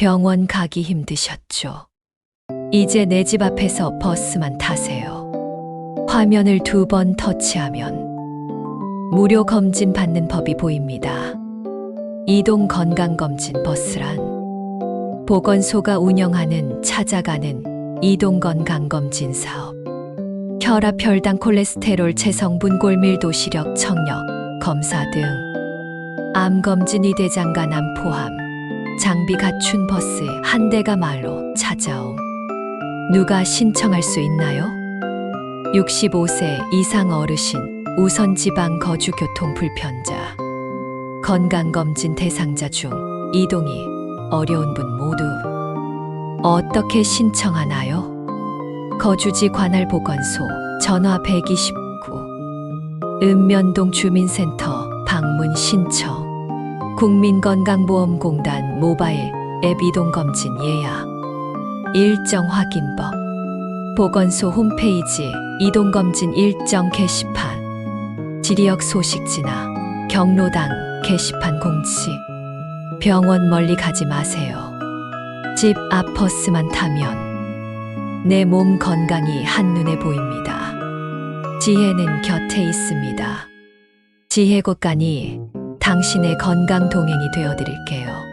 병원 가기 힘드셨죠? 이제 내 집 앞에서 버스만 타세요. 화면을 두 번 터치하면 무료 검진 받는 법이 보입니다. 이동 건강검진 버스란 보건소가 운영하는 찾아가는 이동 건강검진 사업. 혈압, 혈당, 콜레스테롤, 체성분, 골밀도, 시력, 청력, 검사 등 암검진 이 대장간 암 포함 장비 갖춘 버스에 한 대가 말로 찾아옴. 누가 신청할 수 있나요? 65세 이상 어르신, 우선 지방 거주 교통 불편자, 건강검진 대상자 중 이동이 어려운 분 모두 어떻게 신청하나요? 거주지 관할 보건소 전화 129 읍면동 주민센터 방문 신청 국민건강보험공단 모바일 앱 이동검진 예약 일정 확인법 보건소 홈페이지 이동검진 일정 게시판 지리역 소식 지나 경로당 게시판 공지 병원 멀리 가지 마세요. 집 앞 버스만 타면 내 몸 건강이 한눈에 보입니다. 지혜는 곁에 있습니다. 지혜곳간이 당신의 건강 동행이 되어 드릴게요.